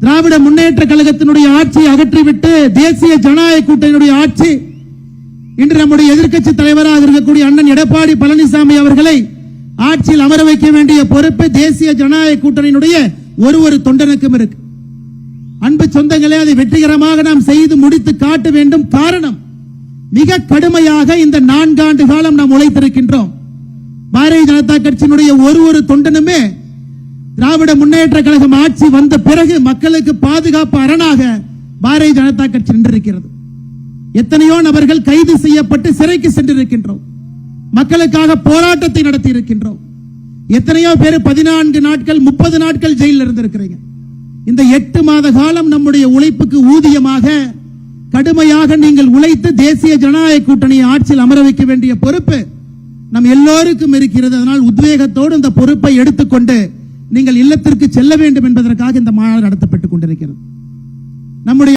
திராவிட முன்னேற்ற கழகத்தினுடைய ஆட்சியை அகற்றிவிட்டு தேசிய ஜனநாயக கூட்டணியுடைய ஆட்சி இன்று நம்முடைய எதிர்க்கட்சி தலைவராக இருக்கக்கூடிய அண்ணன் எடப்பாடி பழனிசாமி அவர்களை ஆட்சியில் அமர வைக்க வேண்டிய பொறுப்பு தேசிய ஜனநாயக கூட்டணியினுடைய ஒரு ஒரு தொண்டனுக்கும் இருக்கு. அன்பு சொந்தங்களே அதை வெற்றிகரமாக நாம் செய்து முடித்து காட்ட வேண்டும் காரணம் மிக கடுமையாக இந்த நான்காண்டு காலம் நாம் உழைத்திருக்கின்றோம். பாரதிய ஜனதா கட்சியினுடைய ஒரு ஒரு தொண்டனுமே திராவிட முன்னேற்ற கழகம் ஆட்சி வந்த பிறகு மக்களுக்கு பாதுகாப்பு அரணாக பாரதிய ஜனதா கட்சி நின்றிருக்கிறது. எத்தனையோ நபர்கள் கைது செய்யப்பட்டு சிறைக்கு சென்றிருக்கின்றோம். மக்களுக்காக போராட்டத்தை நடத்தி இருக்கின்றோம் எத்தனையோ பேர் பதினான்கு நாட்கள் முப்பது நாட்கள் ஜெயிலில் இருந்திருக்கிறீங்க. இந்த எட்டு மாத காலம் நம்முடைய உழைப்புக்கு ஊதியமாக கடுமையாக நீங்கள் உழைத்து தேசிய ஜனநாயக கூட்டணியை ஆட்சியில் அமர வைக்க வேண்டிய பொறுப்பு நம் எல்லோருக்கும் இருக்கிறது. அதனால் உத்வேகத்தோடு இந்த பொறுப்பை எடுத்துக்கொண்டு நீங்கள் இல்லத்திற்கு செல்ல வேண்டும் என்பதற்காக இந்த மாநாடு நடத்தப்பட்டுக் கொண்டிருக்கிறது. நம்முடைய